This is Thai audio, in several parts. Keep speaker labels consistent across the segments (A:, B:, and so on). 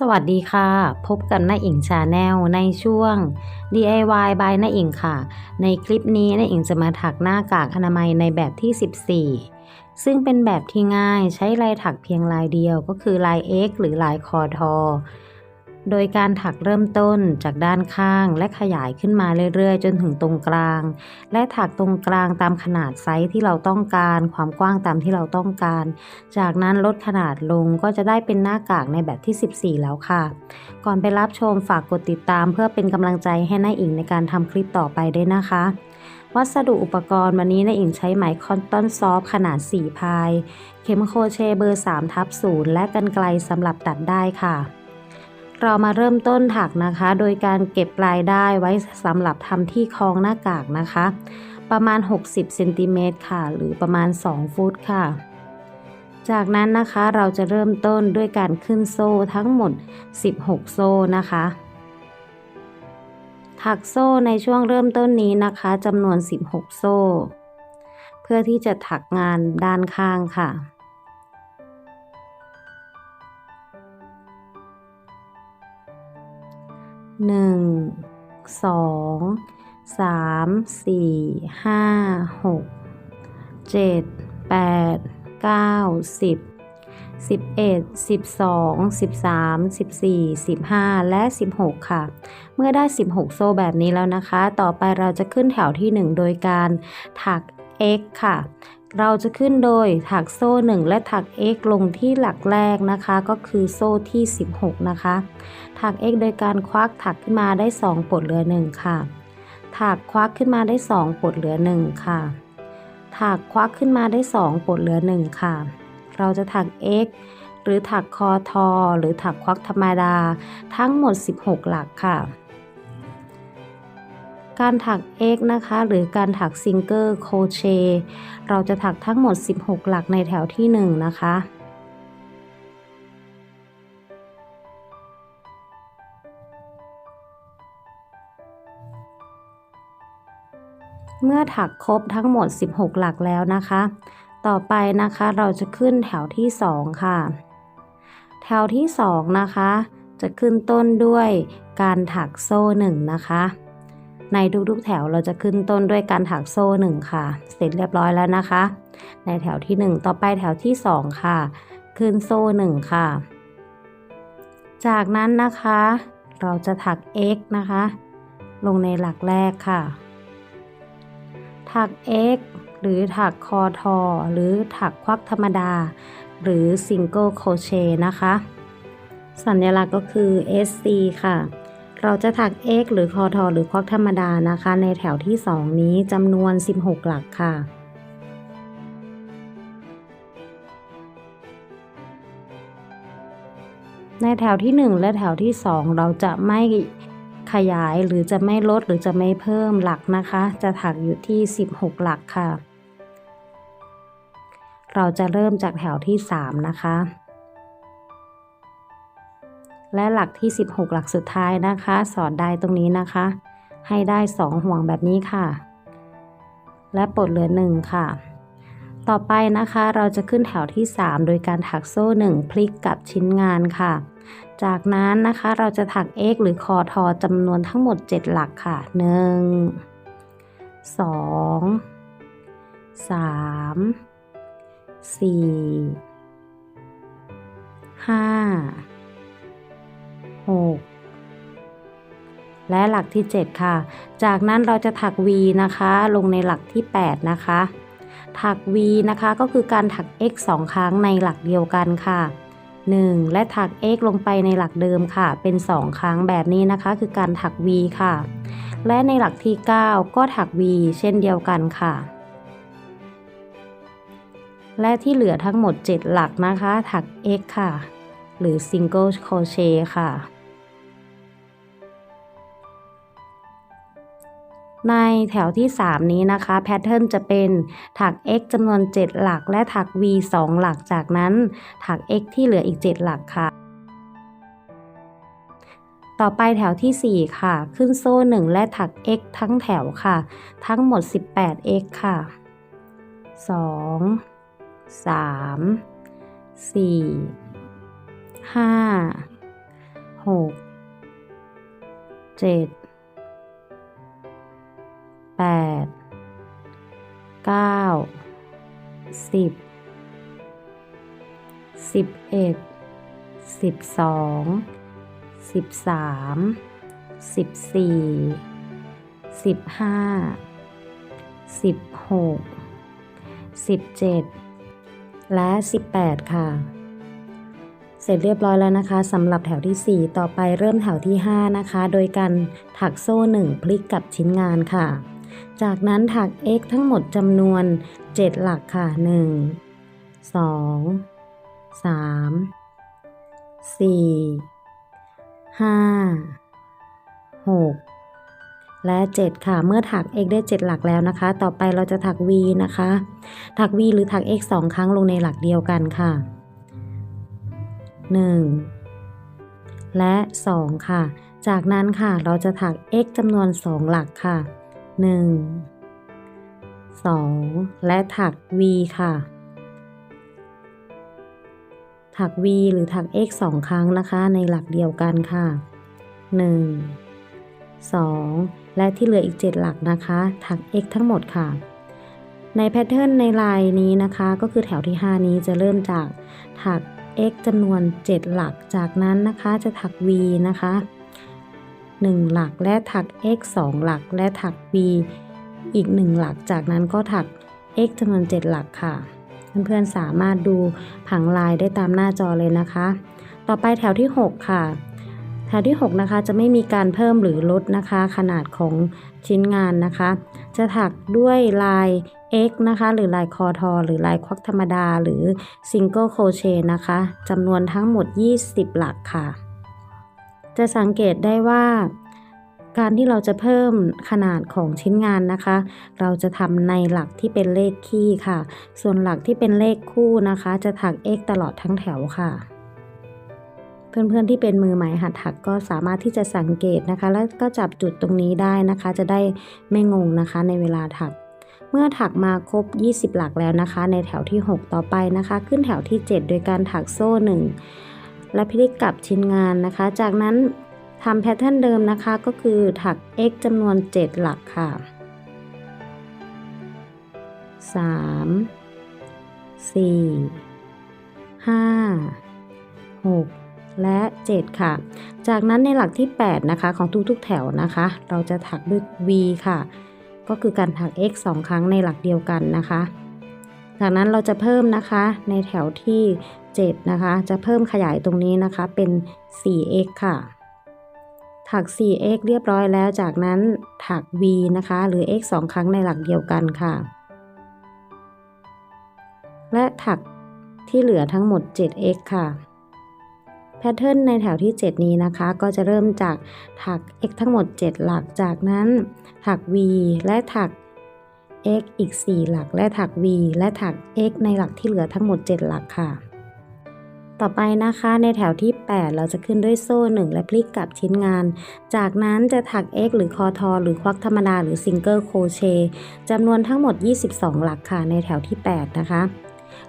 A: สวัสดีค่ะ พบกับน้าอิงชาแนลในช่วง DIY by น้าอิงค่ะ ในคลิปนี้น้าอิงจะมาถักหน้ากากอนามัยในแบบที่ 14 ซึ่งเป็นแบบที่ง่ายใช้ลายถักเพียงลายเดียวก็คือลาย X หรือลายคอทอโดยการถักเริ่มต้นจากด้านข้างและขยายขึ้นมาเรื่อยๆจนถึงตรงกลาง และถักตรงกลางตามขนาดไซส์ที่เราต้องการความกว้างตามที่เราต้องการ จากนั้นลดขนาดลงก็จะได้เป็นหน้ากากในแบบที่ 14 แล้วค่ะ ก่อนไปรับชมฝากกดติดตามเพื่อเป็นกำลังใจให้น้าอิงในการทำคลิปต่อไปด้วยนะคะ วัสดุอุปกรณ์วันนี้น้าอิงใช้ไหมคอนตอนซอฟขนาด4พายเข็มโคเชเบอร์3ทับ0และกันไกลสำหรับตัดได้ค่ะเรามาเริ่มต้นถักนะคะ โดยการเก็บรายได้ ไว้สำหรับทำที่คลองหน้ากากนะคะ ประมาณ 60เซนติเมตรค่ะหรือประมาณ 2 ฟุตค่ะ จากนั้นนะคะเราจะเริ่มต้นด้วยการขึ้นโซ่ทั้งหมด 16 โซ่นะคะ ถักโซ่ในช่วงเริ่มต้นนี้นะคะจำนวน 16 โซ่ เพื่อที่จะถักงานด้านข้างค่ะหนึ่งสอง สามสี่ ห้าหกเจ็ดแปดเก้าสิบสิบเอ็ดสิบสองสิบสามสิบสี่สิบห้าและสิบหกค่ะ เมื่อได้สิบหกโซ่แบบนี้แล้วนะคะ ต่อไปเราจะขึ้นแถวที่หนึ่งโดยการถัก x ค่ะเราจะขึ้นโดยถักโซ่ 1 และถัก x ลงที่หลักแรกนะคะ ก็คือโซ่ที่ 16 นะคะ ถัก x โดยการควักถักขึ้นมาได้ 2ปลดเหลือ 1 ค่ะ ถักควักขึ้นมาได้ 2ปลดเหลือ 1 ค่ะ ถักควักขึ้นมาได้ 2ปลดเหลือ 1 ค่ะ เราจะถัก x หรือถักคอทอ หรือถักควักธรรมดาทั้งหมด 16 หลักค่ะการถักเอ็กนะคะหรือการถักซิงเกอร์โคเช เราจะถักทั้งหมด 16 หลักในแถวที่1นะคะเมื่อถักครบทั้งหมด 16 หลักแล้วนะคะ ต่อไปนะคะเราจะขึ้นแถวที่2ค่ะ แถวที่2นะคะ จะขึ้นต้นด้วยการถักโซ่ 1 นะคะในทุกๆ แถวเราจะขึ้นต้นด้วยการถักโซ่1ค่ะ เสร็จเรียบร้อยแล้วนะคะ ในแถวที่ 1 ต่อไปแถวที่ 2 ค่ะ ขึ้นโซ่1ค่ะ จากนั้นนะคะ เราจะถัก x นะคะ ลงในหลักแรกค่ะ ถัก x หรือถักคอทอ หรือถักควักธรรมดา หรือซิงเกิลโคเชนะคะ สัญลักษณ์ก็คือ SC ค่ะเราจะถัก X หรือคอทอหรือควักธรรมดานะคะ ในแถวที่ 2 นี้จำนวน 16 หลักค่ะ ในแถวที่ 1 และแถวที่ 2 เราจะไม่ขยายหรือจะไม่ลดหรือจะไม่เพิ่มหลักนะคะ จะถักอยู่ที่ 16 หลักค่ะ เราจะเริ่มจากแถวที่ 3 นะคะและหลักที่ 16 หลักสุดท้ายนะคะ สอดได้ตรงนี้นะคะ ให้ได้ 2 ห่วงแบบนี้ค่ะ และปลดเหลือ1ค่ะ ต่อไปนะคะเราจะขึ้นแถวที่ 3 โดยการถักโซ่ 1 พลิกกับชิ้นงานค่ะ จากนั้นนะคะเราจะถักเอกหรือ คอทอจำนวนทั้งหมด 7 หลักค่ะ 1 2สามสี่ห้า6และหลักที่ 7 ค่ะ จากนั้นเราจะถัก V นะคะลงในหลักที่ 8 นะคะ ถัก V นะคะก็คือการถัก x 2 ครั้งในหลักเดียวกันค่ะ 1 และถัก x ลงไปในหลักเดิมค่ะ เป็น 2 ครั้งแบบนี้นะคะ คือการถัก V ค่ะ และในหลักที่ 9 ก็ถัก V เช่นเดียวกันค่ะ และที่เหลือทั้งหมด 7 หลักนะคะถัก x ค่ะ หรือ single crochet ค่ะในแถวที่ 3 นี้นะคะแพทเทิร์นจะเป็นถัก x จำนวน 7 หลักและถัก v 2 หลักจากนั้นถัก x ที่เหลืออีก 7 หลักค่ะ ต่อไปแถวที่ 4 ค่ะ ขึ้นโซ่ 1 และถัก x ทั้งแถวค่ะ ทั้งหมด 18x ค่ะ 2 3 4 5 6 7 8 9 10 11 12 13 14 15 16 17 และ 18 ค่ะ เสร็จเรียบร้อยแล้วนะคะสำหรับแถวที่ 4 ต่อไปเริ่มแถวที่ 5 นะคะ โดยการถักโซ่ 1 พลิกกับชิ้นงานค่ะจากนั้นถัก x ทั้งหมดจำนวน 7 หลักค่ะ 1 2 3 4 5 6 และ 7 ค่ะ เมื่อถัก x ได้ 7 หลักแล้วนะคะ ต่อไปเราจะถัก v นะคะ ถัก v หรือถัก x 2 ครั้งลงในหลักเดียวกันค่ะ 1 และ 2 ค่ะ จากนั้นค่ะ เราจะถัก x จำนวน 2 หลักค่ะ1 2 และถัก v ค่ะ ถัก v หรือถัก x 2 ครั้งนะคะ ในหลักเดียวกันค่ะ 1 2 และที่เหลืออีก 7 หลักนะคะ ถัก x ทั้งหมดค่ะ ในแพทเทิร์นในลายนี้นะคะ ก็คือแถวที่ 5 นี้จะเริ่มจาก ถัก x จำนวน 7 หลักจากนั้นนะคะจะถัก v นะคะ1 หลักและถัก x 2หลักและถัก v อีก 1 หลัก จากนั้นก็ถัก x จำนวน7หลักค่ะ เพื่อนๆ สามารถดูผังลายได้ตามหน้าจอเลยนะคะ ต่อไปแถวที่ 6 ค่ะ แถวที่ 6 นะคะจะไม่มีการเพิ่มหรือลดนะคะ ขนาดของชิ้นงานนะคะ จะถักด้วยลาย x นะคะหรือลายคอทอ หรือลายควักธรรมดา หรือซิงเกิลโคเชนะคะจำนวนทั้งหมด 20 หลักค่ะจะสังเกตได้ว่าการที่เราจะเพิ่มขนาดของชิ้นงานนะคะ เราจะทำในหลักที่เป็นเลขคี่ค่ะ ส่วนหลักที่เป็นเลขคู่นะคะจะถัก x ตลอดทั้งแถวค่ะเพื่อนๆที่เป็นมือใหม่หัดถักก็สามารถที่จะสังเกตนะคะ แล้วก็จับจุดตรงนี้ได้นะคะ จะได้ไม่งงนะคะในเวลาถัก เมื่อถักมาครบ 20 หลักแล้วนะคะในแถวที่ 6 ต่อไปนะคะ ขึ้นแถวที่ 7 โดยการถักโซ่ 1และพลิกกลับชิ้นงานนะคะ จากนั้นทำแพทเทิร์นเดิมนะคะ ก็คือถัก x จำนวน 7 หลักค่ะ 3 4 5 6 และ 7 ค่ะ จากนั้นในหลักที่ 8 นะคะ ของทุกๆ แถวนะคะ เราจะถักด้วย v ค่ะ ก็คือการถัก x 2ครั้งในหลักเดียวกันนะคะ จากนั้นเราจะเพิ่มนะคะ ในแถวที่7นะคะจะเพิ่มขยายตรงนี้นะคะเป็น 4x ค่ะ ถัก 4x เรียบร้อยแล้ว จากนั้นถัก v นะคะหรือ x 2ครั้งในหลักเดียวกันค่ะ และถักที่เหลือทั้งหมด 7x ค่ะ แพทเทิร์นในแถวที่ 7 นี้นะคะ ก็จะเริ่มจากถัก x ทั้งหมด 7 หลัก จากนั้นถัก v และถัก x อีก 4 หลัก และถัก v และถัก x ในหลักที่เหลือทั้งหมด 7 หลักค่ะต่อไปนะคะในแถวที่ 8 เราจะขึ้นด้วยโซ่ 1 และพลิกกับชิ้นงาน จากนั้นจะถัก X หรือคอทอ หรือควักธรรมดา หรือซิงเกิลโคเชจำนวนทั้งหมด 22 หลักค่ะในแถวที่8นะคะ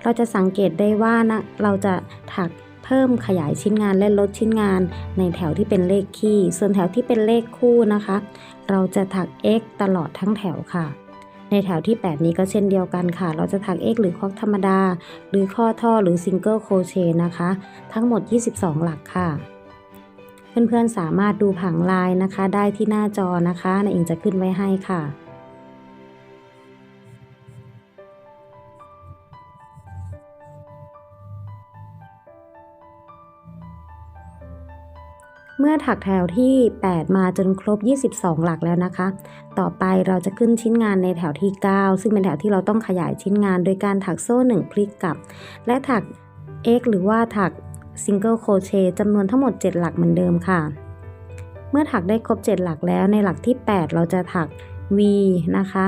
A: เราจะสังเกตได้ว่านะเราจะถักเพิ่มขยายชิ้นงาน และลดชิ้นงาน ในแถวที่เป็นเลขคี่ส่วนแถวที่เป็นเลขคู่นะคะ เราจะถัก X ตลอดทั้งแถวค่ะในแถวที่8นี้ก็เช่นเดียวกันค่ะ เราจะถัก เอกหรือคอก ธรรมดา หรือข้อท่อหรือซิงเกิล โคเชนะคะ ทั้งหมด 22 หลักค่ะ เพื่อนๆ สามารถดู ผัง ลายนะคะ ได้ที่หน้าจอนะคะนาอิงจะขึ้นไว้ให้ค่ะเมื่อถักแถวที่ 8 มาจนครบ 22 หลักแล้วนะคะ ต่อไปเราจะขึ้นชิ้นงานในแถวที่ 9 ซึ่งเป็นแถวที่เราต้องขยายชิ้นงาน โดยการถักโซ่ 1พลิกกลับ และถัก X หรือว่าถักซิงเกิลโคเชต์จำนวนทั้งหมด 7 หลักเหมือนเดิมค่ะ เมื่อถักได้ครบ 7 หลักแล้ว ในหลักที่ 8 เราจะถัก V นะคะ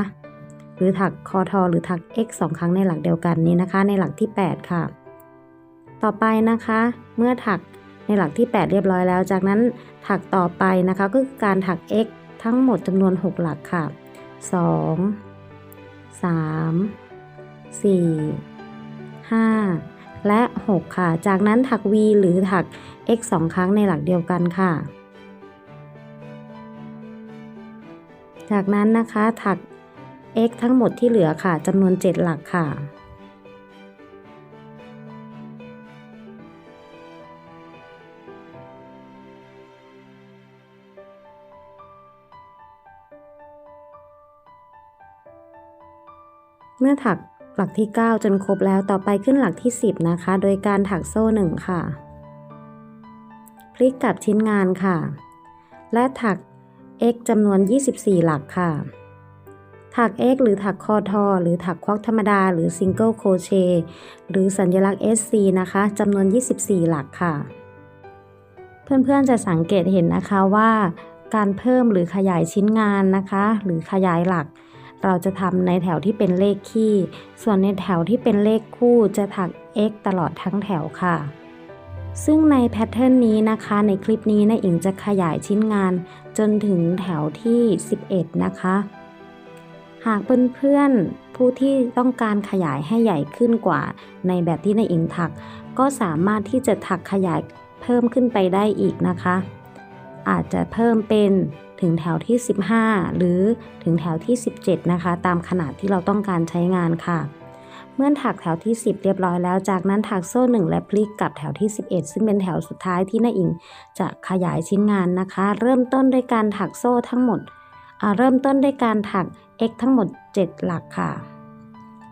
A: หรือถักคอทอ หรือถัก X 2 ครั้งในหลักเดียวกันนี้นะคะ ในหลักที่ 8 ค่ะ ต่อไปนะคะ เมื่อถักในหลักที่ 8 เรียบร้อยแล้ว จากนั้นถักต่อไปนะคะก็คือการถัก x ทั้งหมดจำนวน 6 หลักค่ะ 2 3 4 5 และ 6 ค่ะ จากนั้นถัก v หรือถัก x 2 ครั้งในหลักเดียวกันค่ะ จากนั้นนะคะถัก x ทั้งหมดที่เหลือค่ะจำนวน 7 หลักค่ะเมื่อถักหลักที่ 9 จนครบแล้วต่อไปขึ้นหลักที่ 10นะคะโดยการถักโซ่1ค่ะพลิกกลับชิ้นงานค่ะ และถัก x จำนวน 24 หลักค่ะ ถัก x หรือถักคอทอหรือถักควักธรรมดา หรือซิงเกิลโคเชหรือสัญลักษณ์ SC นะคะจำนวน 24 หลักค่ะ เพื่อนๆจะสังเกตเห็นนะคะว่าการเพิ่มหรือขยายชิ้นงานนะคะ หรือขยายหลักเราจะทำในแถวที่เป็นเลขคี่ ส่วนในแถวที่เป็นเลขคู่จะถัก x ตลอดทั้งแถวค่ะ ซึ่งในแพทเทิร์นนี้นะคะ ในคลิปนี้นะอิงจะขยายชิ้นงาน จนถึงแถวที่ 11 นะคะ หากเพื่อนๆผู้ที่ต้องการขยายให้ใหญ่ขึ้นกว่าในแบบที่นอิงถักก็สามารถที่จะถักขยายเพิ่มขึ้นไปได้อีกนะคะ อาจจะเพิ่มเป็นถึงแถวที่ 15 หรือถึงแถวที่ 17 นะคะ ตามขนาดที่เราต้องการใช้งานค่ะ เมื่อถักแถวที่ 10 เรียบร้อยแล้วจากนั้นถักโซ่1และพลิกกับแถวที่ 11 ซึ่งเป็นแถวสุดท้ายที่น้าอิง จะขยายชิ้นงานนะคะ เริ่มต้นด้วยการถักโซ่ทั้งหมด เริ่มต้นด้วยการถัก x ทั้งหมด 7 หลักค่ะ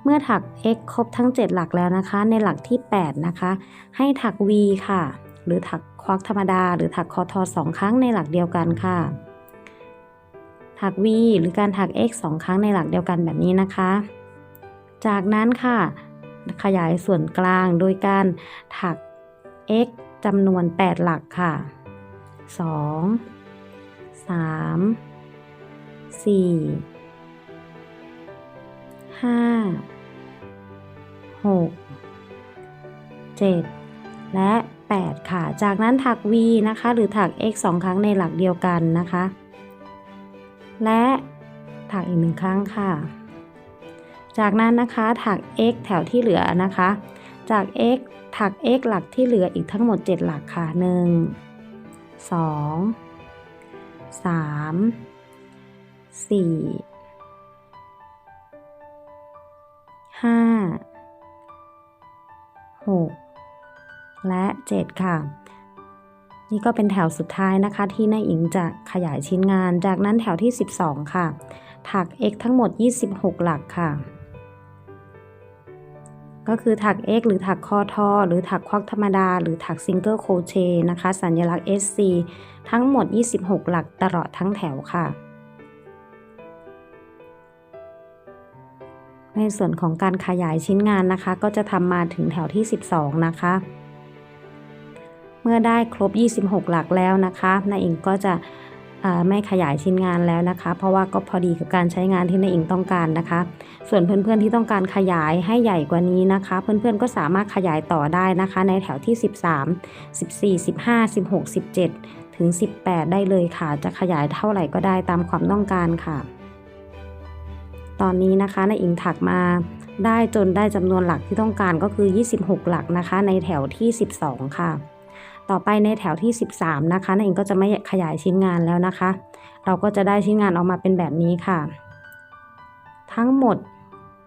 A: เมื่อถัก x ครบทั้ง 7 หลักแล้วนะคะ ในหลักที่ 8 นะคะ ให้ถัก v ค่ะ หรือถักควักธรรมดา หรือถักคอทอ2ครั้งในหลักเดียวกันค่ะถัก v หรือการถัก x 2 ครั้งในหลักเดียวกันแบบนี้นะคะ จากนั้นค่ะ ขยายส่วนกลางโดยการถัก x จำนวน 8 หลักค่ะ 2 3 4 5 6 7 และ 8 ค่ะ จากนั้นถัก v นะคะ หรือถัก x 2 ครั้งในหลักเดียวกันนะคะและถักอีกหนึ่งครั้งค่ะ จากนั้นนะคะถัก x แถวที่เหลือนะคะ จาก x ถัก x หลักที่เหลืออีกทั้งหมด 7 หลักค่ะ 1 2 3 4ห้าหกและเจ็ดค่ะนี่ก็เป็นแถวสุดท้ายนะคะ ที่นายญิงจะขยายชิ้นงาน จากนั้นแถวที่ 12 ค่ะ ถัก x ทั้งหมด 26 หลักค่ะ ก็คือถัก x หรือถักข้อท่อ หรือถักควักธรรมดา หรือถักซิงเกิลโคเชนะคะ สัญลักษณ์ SC ทั้งหมด 26 หลักตลอดทั้งแถวค่ะ ในส่วนของการขยายชิ้นงานนะคะ ก็จะทำมาถึงแถวที่ 12 นะคะมื่อได้ครบ 26 หลักแล้วนะคะนายอิงก็จะไม่ขยายชิ้นงานแล้วนะคะ เพราะว่าก็พอดีกับการใช้งานที่นายอิงต้องการนะคะ ส่วนเพื่อนๆที่ต้องการขยายให้ใหญ่กว่านี้นะคะ เพื่อนๆ ก็สามารถขยายต่อได้นะคะ ในแถวที่ 13 14 15 16 17ถึง18ได้เลยค่ะ จะขยายเท่าไหร่ก็ได้ตามความต้องการค่ะ ตอนนี้นะคะนายอิงถักมาได้จนได้จำนวนหลักที่ต้องการก็คือ 26 หลักนะคะ ในแถวที่ 12 ค่ะต่อไปในแถวที่ 13 นะคะนั่นเองก็จะไม่ขยายชิ้นงานแล้วนะคะ เราก็จะได้ชิ้นงานออกมาเป็นแบบนี้ค่ะ ทั้งหมด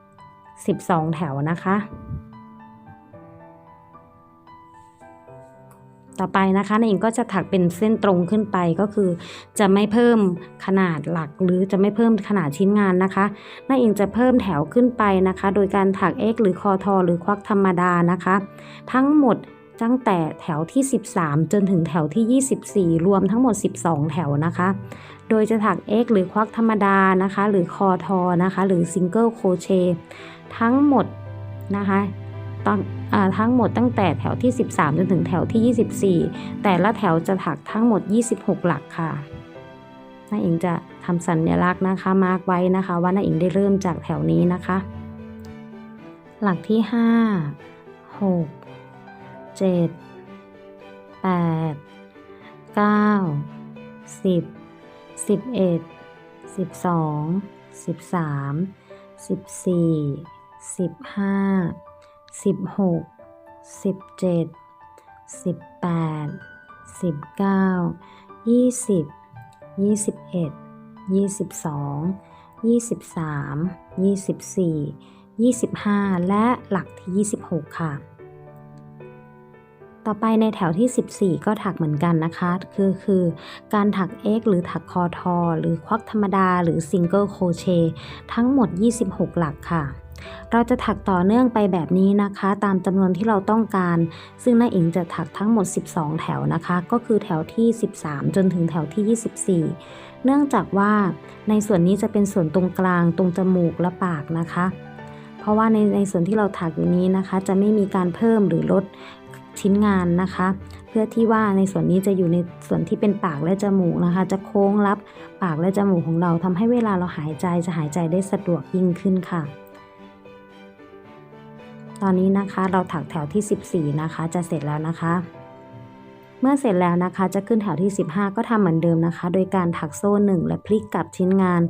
A: 12 แถวนะคะ ต่อไปนะคะนั่นเองก็จะถักเป็นเส้นตรงขึ้นไปก็คือ จะไม่เพิ่มขนาดหลัก หรือจะไม่เพิ่มขนาดชิ้นงานนะคะนั่นเองจะเพิ่มแถวขึ้นไปนะคะ โดยการถักเอ็กหรือคอทอหรือควักธรรมดานะคะ ทั้งหมดตั้งแต่แถวที่ 13 จนถึงแถวที่ 24 รวมทั้งหมด 12 แถวนะคะ โดยจะถัก X หรือควักธรรมดานะคะ หรือคอทอนะคะ หรือซิงเกิลโคเชทั้งหมดนะคะตั้งทั้งหมดตั้งแต่แถวที่ 13 จนถึงแถวที่ 24 แต่ละแถวจะถักทั้งหมด 26 หลักค่ะ น้าอิงจะทำสัญลักษณ์นะคะมาร์กไว้นะคะ ว่าน้าอิงได้เริ่มจากแถวนี้นะคะ หลักที่ 5 6เจ็ดแปดเก้าสิบสิบเอ็ดสิบสองสิบสามสิบสี่สิบห้าสิบหกสิบเจ็ดสิบแปดสิบเก้ายี่สิบยี่สิบเอ็ดยี่สิบสองยี่สิบสามยี่สิบสี่ยี่สิบห้าและหลักที่ยี่สิบหกค่ะ่อไปในแถวที่ 14 ก็ถักเหมือนกันนะคะ คือคือ การถัก X หรือถักคอทอ หรือควักธรรมดา หรือซิงเกิลโคเชทั้งหมด 26 หลักค่ะ เราจะถักต่อเนื่องไปแบบนี้นะคะ ตามจำนวนที่เราต้องการ ซึ่งน้าอิงจะถักทั้งหมด 12 แถวนะคะ ก็คือแถวที่ 13 จนถึงแถวที่ 24 เนื่องจากว่าในส่วนนี้จะเป็นส่วนตรงกลาง ตรงจมูกและปากนะคะ เพราะว่าในในส่วนที่เราถักอยู่นี้นะคะ จะไม่มีการเพิ่มหรือลดชิ้นงานนะคะ เพื่อที่ว่าในส่วนนี้จะอยู่ในส่วนที่เป็นปากและจมูกนะคะ จะโค้งรับปากและจมูกของเราทำให้เวลาเราหายใจจะหายใจได้สะดวกยิ่งขึ้นค่ะ ตอนนี้นะคะเราถักแถวที่ 14 นะคะ จะเสร็จแล้วนะคะ เมื่อเสร็จแล้วนะคะ จะขึ้นแถวที่ 15 ก็ทำเหมือนเดิมนะคะ โดยการถักโซ่1และพลิกกลับชิ้นงาน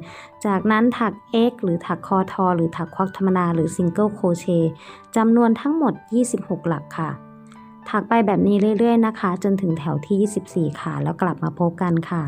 A: จากนั้นถัก X หรือถักคอทอหรือถักควักธรรมดาหรือซิงเกิลโคเชจำนวนทั้งหมด 26 หลักค่ะถักไปแบบนี้เรื่อยๆ นะคะ จนถึงแถวที่ 24 ค่ะ แล้วกลับมาพบกันค่ะ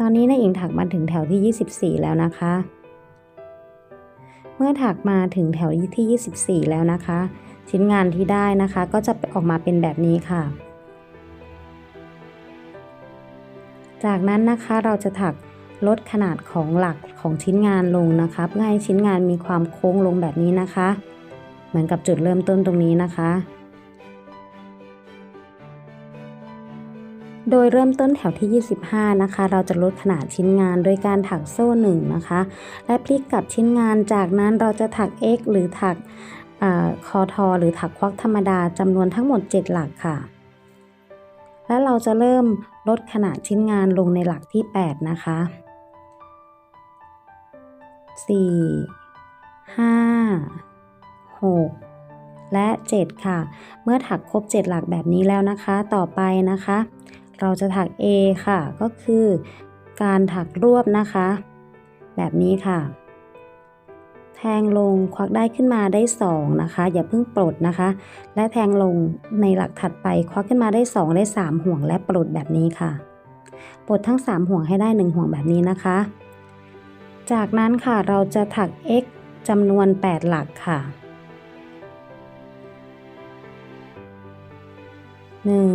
A: ตอนนี้นายอิงถักมาถึงแถวที่ 24 แล้วนะคะ เมื่อถักมาถึงแถวที่ 24 แล้วนะคะ ชิ้นงานที่ได้นะคะ ก็จะออกมาเป็นแบบนี้ค่ะ จากนั้นนะคะเราจะถักลดขนาดของหลักของชิ้นงานลงนะคะเพื่อให้ชิ้นงานมีความโค้งลงแบบนี้นะคะ เหมือนกับจุดเริ่มต้นตรงนี้นะคะโดยเริ่มต้นแถวที่ 25 นะคะ เราจะลดขนาดชิ้นงานโดยการถักโซ่1นะคะ และพลิกกลับชิ้นงาน จากนั้นเราจะถัก X หรือถักคอทอ หรือถักควักธรรมดาจำนวนทั้งหมด 7 หลักค่ะ และเราจะเริ่มลดขนาดชิ้นงานลงในหลักที่ 8 นะคะ4 5 6 และ 7 ค่ะ เมื่อถักครบ7 หลักแบบนี้แล้วนะคะ ต่อไปนะคะเราจะถัก A ค่ะก็คือการถักรวบนะคะ แบบนี้ค่ะ แทงลงควักได้ขึ้นมาได้ 2 นะคะ อย่าเพิ่งปลดนะคะ และแทงลงในหลักถัดไป ควักขึ้นมาได้ 2 ได้ 3 ห่วงและปลดแบบนี้ค่ะ ปลดทั้ง 3 ห่วงให้ได้ 1 ห่วงแบบนี้นะคะ จากนั้นค่ะเราจะถัก x จำนวน 8 หลักค่ะหนึ่ง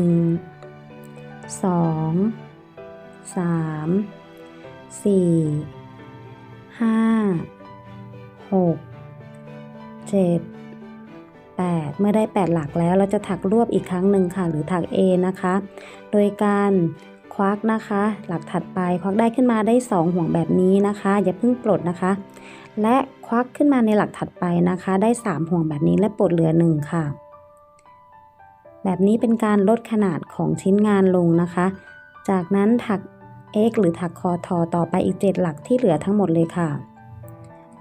A: สอง สาม สี่ ห้า หกเจ็ดแปดเมื่อได้ 8 หลักแล้ว เราจะถักรวบอีกครั้งหนึ่งค่ะ หรือถัก A นะคะ โดยการควักนะคะหลักถัดไปควักได้ขึ้นมาได้2ห่วงแบบนี้นะคะ อย่าเพิ่งปลดนะคะ และควักขึ้นมาในหลักถัดไปนะคะ ได้3ห่วงแบบนี้และปลดเหลือ1ค่ะแบบนี้เป็นการลดขนาดของชิ้นงานลงนะคะ จากนั้นถัก x หรือถักคอทอต่อไปอีก 7 หลักที่เหลือทั้งหมดเลยค่ะ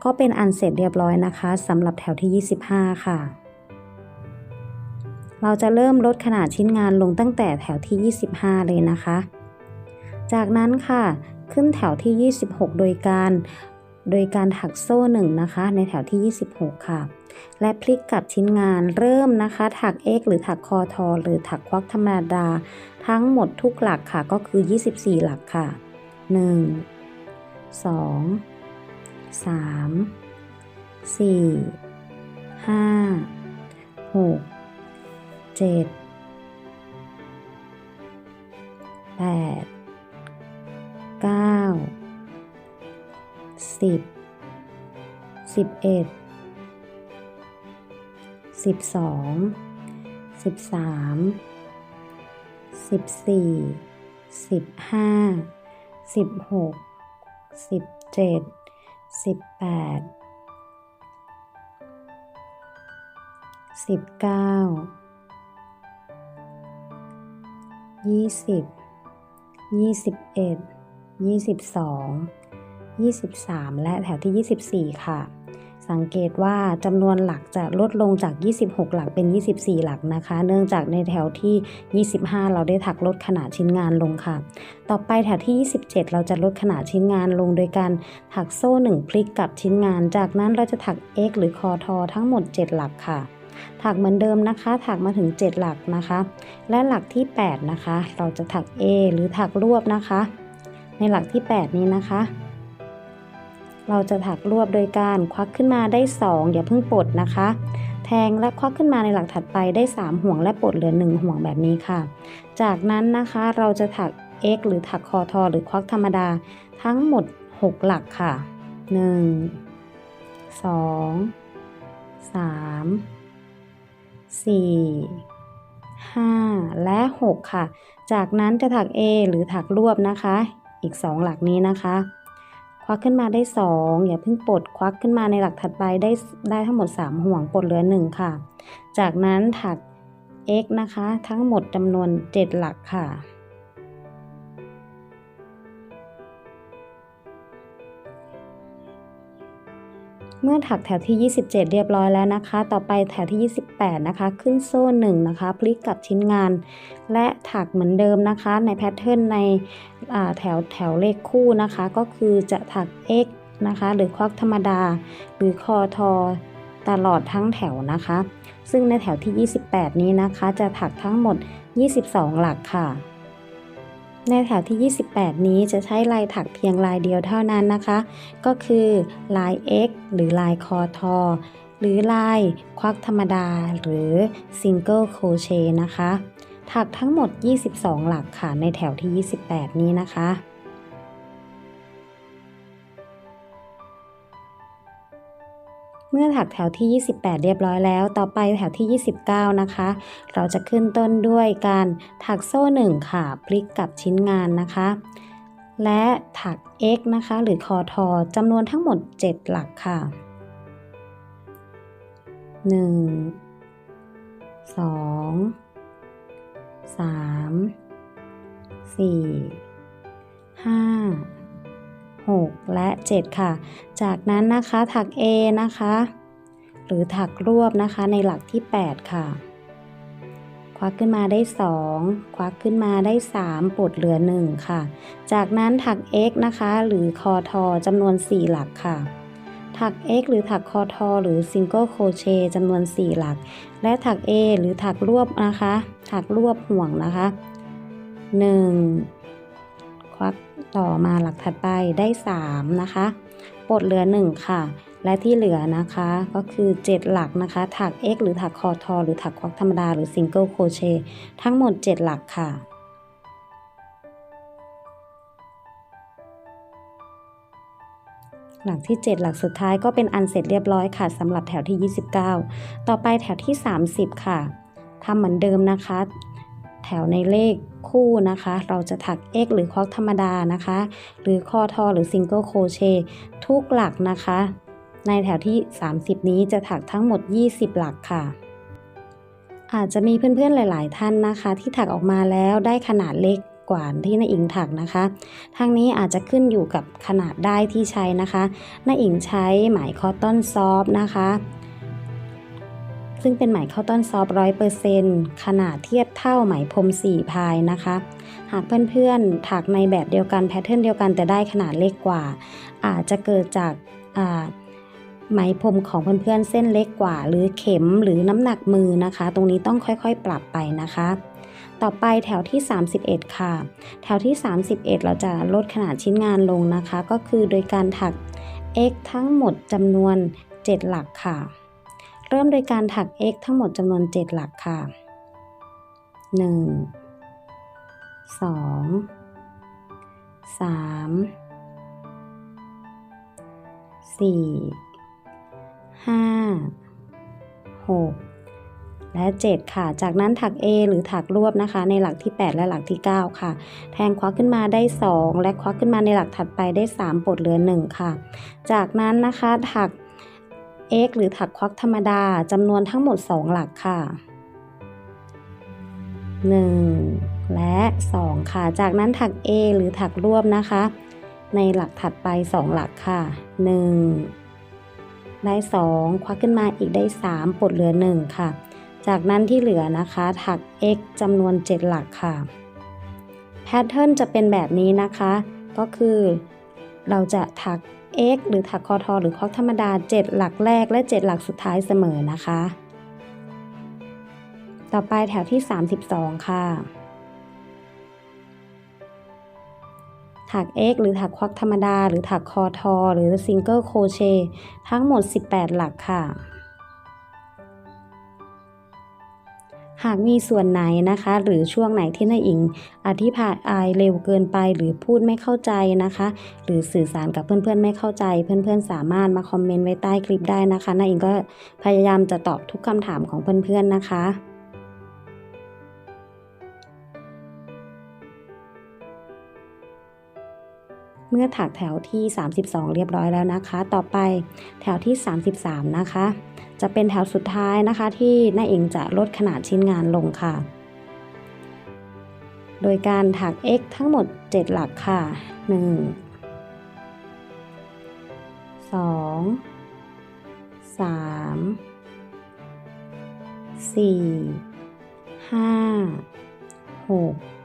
A: ก็เป็นอันเสร็จเรียบร้อยนะคะสำหรับแถวที่ 25 ค่ะ เราจะเริ่มลดขนาดชิ้นงานลงตั้งแต่แถวที่ 25 เลยนะคะ จากนั้นค่ะขึ้นแถวที่ 26 โดยการ โดยการถักโซ่1นะคะ ในแถวที่ 26 ค่ะและพลิกกลับชิ้นงานเริ่มนะคะ ถักเอกหรือถักคอทอ หรือถักควักธรรมดา ทั้งหมดทุกหลักค่ะก็คือ 24 หลักค่ะ 1 2 3 4ห้าหกเจ็ดแปดเก้าสิบสิบเอ็ดสิบสองสิบสามสิบสี่สิบห้าสิบหกสิบเจ็ดสิบแปดสิบเก้ายี่สิบยี่สิบเอ็ดยี่สิบสองยี่สิบสามและแถวที่ยี่สิบสี่ค่ะสังเกตว่าจำนวนหลักจะลดลงจาก 26 หลักเป็น 24 หลักนะคะ เนื่องจากในแถวที่ 25 เราได้ถักลดขนาดชิ้นงานลงค่ะ ต่อไปแถวที่ 27 เราจะลดขนาดชิ้นงานลงโดยการถักโซ่ 1 พลิกกับชิ้นงาน จากนั้นเราจะถัก X หรือคอทอทั้งหมด 7 หลักค่ะ ถักเหมือนเดิมนะคะ ถักมาถึง 7 หลักนะคะ และหลักที่ 8 นะคะ เราจะถัก A หรือถักรวบนะคะ ในหลักที่ 8 นี้นะคะเราจะถักรวบโดยการควักขึ้นมาได้2อย่าเพิ่งปลดนะคะ แทงและควักขึ้นมาในหลักถัดไปได้ 3 ห่วงและปลด เหลือ1ห่วงแบบนี้ค่ะ จากนั้นนะคะเราจะถัก x หรือถักคอทอ หรือ ควักธรรมดา ทั้งหมด 6 หลักค่ะ1 2 3 4 5 และ 6 ค่ะ จากนั้นจะถัก A หรือถักรวบนะคะ อีก 2 หลักนี้นะคะควักขึ้นมาได้2อย่าเพิ่งปลด ควักขึ้นมาในหลักถัดไปได้ได้ทั้งหมด 3 ห่วงปลดเหลือ 1 ค่ะ จากนั้นถัก x นะคะ ทั้งหมดจำนวน 7 หลักค่ะเมื่อถักแถวที่ 27 เรียบร้อยแล้วนะคะ ต่อไปแถวที่28นะคะ ขึ้นโซ่1นะคะพลิกกับชิ้นงาน และถักเหมือนเดิมนะคะในแพทเทิร์นในแถวแถวเลขคู่นะคะ ก็คือจะถัก x นะคะหรือควักธรรมดา หรือคอทอ ตลอดทั้งแถวนะคะ ซึ่งในแถวที่ 28 นี้นะคะ จะถักทั้งหมด 22 หลักค่ะ ในแถวที่ 28 นี้จะใช้ลายถักเพียงลายเดียวเท่านั้นนะคะ ก็คือลาย x หรือลายคอทอ หรือลายควักธรรมดา หรือ ซิงเกิลโคเช นะคะ ถักทั้งหมด 22 หลักค่ะในแถวที่ 28 นี้นะคะ เมื่อถักแถวที่ 28 เรียบร้อยแล้ว ต่อไปแถวที่ 29 นะคะ เราจะขึ้นต้นด้วยการถักโซ่1ค่ะพลิกกับชิ้นงานนะคะและถัก x นะคะ หรือคอทอจำนวนทั้งหมด 7 หลักค่ะ 1 2 3 4 5 6 และ 7 ค่ะ จากนั้นนะคะถัก A นะคะ หรือถักรวบนะคะในหลักที่ 8 ค่ะควักขึ้นมาได้2ควักขึ้นมาได้ 3ปลดเหลือ 1 ค่ะ จากนั้นถัก x นะคะ หรือคอทอจำนวน 4 หลักค่ะ ถัก x หรือถักคอทอหรือซิงเกิลโคเชจำนวน 4 หลัก และถัก a หรือถักรวบนะคะ ถักรวบห่วงนะคะ1ควักต่อมาหลักถัดไปได้3นะคะ ปลดเหลือ 1 ค่ะและที่เหลือนะคะก็คือ 7 หลักนะคะ ถัก X หรือถักคอทอ หรือถักควักธรรมดาหรือซิงเกิลโคเชต์ทั้งหมด 7 หลักค่ะ หลักที่ 7 หลักสุดท้ายก็เป็นอันเสร็จเรียบร้อยค่ะสำหรับแถวที่ 29 ต่อไปแถวที่ 30 ค่ะทำเหมือนเดิมนะคะ แถวในเลขคู่นะคะ เราจะถัก X หรือควักธรรมดานะคะ หรือคอทอหรือซิงเกิลโคเชทุกหลักนะคะในแถวที่ 30 นี้จะถักทั้งหมด 20 หลักค่ะ อาจจะมีเพื่อนๆหลาย ๆ ท่านนะคะ ที่ถักออกมาแล้วได้ขนาดเล็กกว่า ที่นาอิงถักนะคะ ทางนี้อาจจะขึ้นอยู่กับขนาดได้ที่ใช้นะคะนาอิงใช้ไหมคอตตอนซอฟนะคะ ซึ่งเป็นไหมคอตตอนซอฟร้อยเปอร์เซ็นต์ขนาดเทียบเท่าไหมพรมสี่พายนะคะ หากเพื่อนๆ ถักในแบบเดียวกันแพทเทิร์นเดียวกัน แต่ได้ขนาดเล็กกว่า อาจจะเกิดจากไหมพรมของเพื่อนๆ เส้นเล็กกว่า หรือเข็มหรือน้ำหนักมือนะคะ ตรงนี้ต้องค่อยๆปรับไปนะคะ ต่อไปแถวที่31ค่ะ แถวที่ 31 เราจะลดขนาดชิ้นงานลงนะคะ ก็คือโดยการถัก x ทั้งหมดจำนวน 7 หลักค่ะ เริ่มโดยการถัก x ทั้งหมดจำนวน 7 หลักค่ะ1 2 3 4 5 6 และ 7 ค่ะ จากนั้นถัก A หรือถักรวบนะคะในหลักที่ 8 และหลักที่ 9 ค่ะ แทงควักขึ้นมาได้2และควักขึ้นมาในหลักถัดไปได้3ปลดเหลือ1ค่ะ จากนั้นนะคะถัก x หรือถักควักธรรมดาจำนวนทั้งหมด 2 หลักค่ะ 1 และ 2 ค่ะ จากนั้นถัก A หรือถักรวบนะคะ ในหลักถัดไป 2 หลักค่ะ 1ได้2ควักขึ้นมาอีกได้ 3ปลดเหลือ1ค่ะ จากนั้นที่เหลือนะคะถัก x จำนวน 7 หลักค่ะแพทเทิร์นจะเป็นแบบนี้นะคะ ก็คือ เราจะถัก x หรือถักคอทอ หรือคอกธรรมดา 7 หลักแรกและ 7 หลักสุดท้ายเสมอนะคะ ต่อไปแถวที่ 32 ค่ะถักเอกหรือถักควักธรรมดา หรือถักคอทอ หรือซิงเกิลโคเชทั้งหมด 18 หลักค่ะ หากมีส่วนไหนนะคะ หรือช่วงไหนที่นายอิงอธิพายเร็วเกินไปหรือพูดไม่เข้าใจนะคะ หรือสื่อสารกับเพื่อนๆไม่เข้าใจ เพื่อนๆสามารถมาคอมเมนต์ไว้ใต้คลิปได้นะคะนายอิงก็พยายามจะตอบทุกคำถามของเพื่อน ๆนะคะเมื่อถักแถวที่ 32 เรียบร้อยแล้วนะคะ ต่อไปแถวที่ 33 นะคะ จะเป็นแถวสุดท้ายนะคะ ที่น้าเองจะลดขนาดชิ้นงานลงค่ะ โดยการถัก x ทั้งหมด 7 หลักค่ะ 1 2 3 4 5 6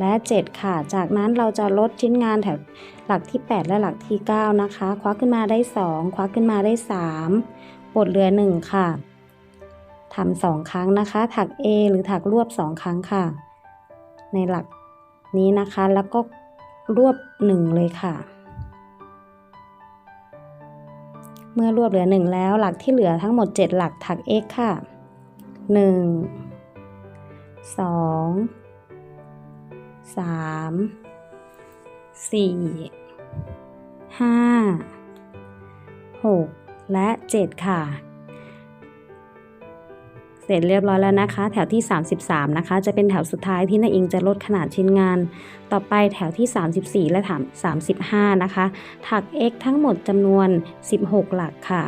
A: และ7ค่ะ จากนั้นเราจะลดชิ้นงานแถว หลักที่ 8 และหลักที่ 9 นะคะคว้าขึ้นมาได้ 2 คว้าขึ้นมาได้ 3ปลดเหลือ 1 ค่ะทำสองครั้งนะคะ ถัก A หรือถักรวบ2ครั้งค่ะ ในหลักนี้นะคะแล้วก็รวบ1เลยค่ะเมื่อรวบเหลือ 1 แล้ว หลักที่เหลือทั้งหมด 7 หลักถัก X ค่ะ1 2สามสี่ห้าหกและเจ็ดค่ะ เสร็จเรียบร้อยแล้วนะคะ แถวที่ 33 นะคะ จะเป็นแถวสุดท้ายที่นาอิงจะลดขนาดชิ้นงาน ต่อไปแถวที่ 34 และ 35 นะคะ ถัก x ทั้งหมดจำนวน 16 หลักค่ะ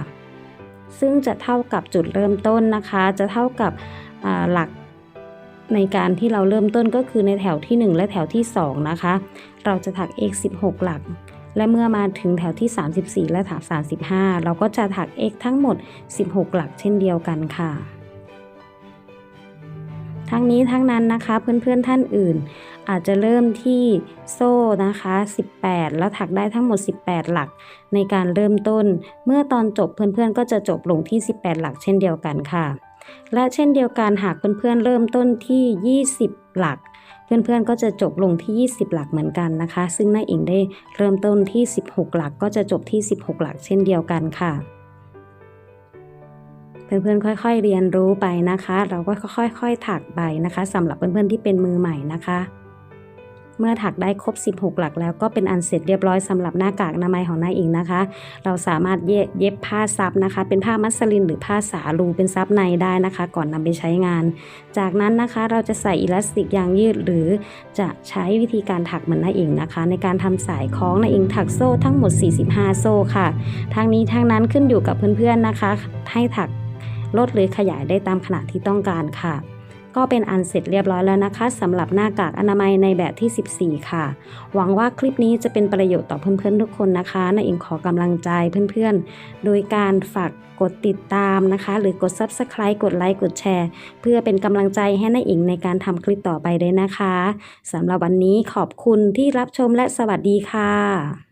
A: ซึ่งจะเท่ากับจุดเริ่มต้นนะคะ จะเท่ากับหลักในการที่เราเริ่มต้นก็คือในแถวที่ 1 และแถวที่ 2 นะคะ เราจะถัก x 16 หลัก และเมื่อมาถึงแถวที่ 34 และแถว35 เราก็จะถัก x ทั้งหมด 16 หลักเช่นเดียวกันค่ะ ทั้งนี้ทั้งนั้นนะคะเพื่อนๆท่านอื่น อาจจะเริ่มที่โซ่นะคะ 18 แล้วถักได้ทั้งหมด 18 หลัก ในการเริ่มต้น เมื่อตอนจบเพื่อนๆ ก็จะจบลงที่ 18 หลักเช่นเดียวกันค่ะและเช่นเดียวกันหากเพื่อนเพื่อนเริ่มต้นที่ 20 หลัก เพื่อนเพื่อนก็จะจบลงที่ 20 หลักเหมือนกันนะคะ ซึ่งน้าอิงได้เริ่มต้นที่ 16 หลักก็จะจบที่ 16 หลัก เช่นเดียวกันค่ะเพื่อนๆค่อยๆเรียนรู้ไปนะคะ เราก็ค่อยๆถักไปนะคะสำหรับเพื่อนๆที่เป็นมือใหม่นะคะเมื่อถักได้ครบ 16 หลักแล้วก็เป็นอันเสร็จเรียบร้อยสำหรับหน้ากากอนามัยของนายอิงนะคะ เราสามารถเย็บผ้าซับนะคะเป็นผ้ามัสลินหรือผ้าสาลูเป็นซับในได้นะคะ ก่อนนำไปใช้งาน จากนั้นนะคะ เราจะใส่อิลาสติกยางยืดหรือ จะใช้วิธีการถักเหมือนนายอิงนะคะ ในการทำสายคล้องนายอิงถักโซ่ทั้งหมด 45 โซ่ค่ะทั้งนี้ทั้งนั้นขึ้นอยู่กับเพื่อนๆนะคะ ให้ถักลดหรือขยายได้ตามขนาดที่ต้องการค่ะก็เป็นอันเสร็จเรียบร้อยแล้วนะคะสำหรับหน้ากากอนามัยในแบบที่ 14 ค่ะ หวังว่าคลิปนี้จะเป็นประโยชน์ต่อเพื่อนๆทุกคนนะคะนาอิงขอกำลังใจเพื่อนๆ โดยการฝากกดติดตามนะคะ หรือกด Subscribe กดไลค์กดแชร์เพื่อเป็นกำลังใจให้นาอิงในการทำคลิปต่อไปด้ยนะคะสำหรับวันนี้ขอบคุณที่รับชมและสวัสดีค่ะ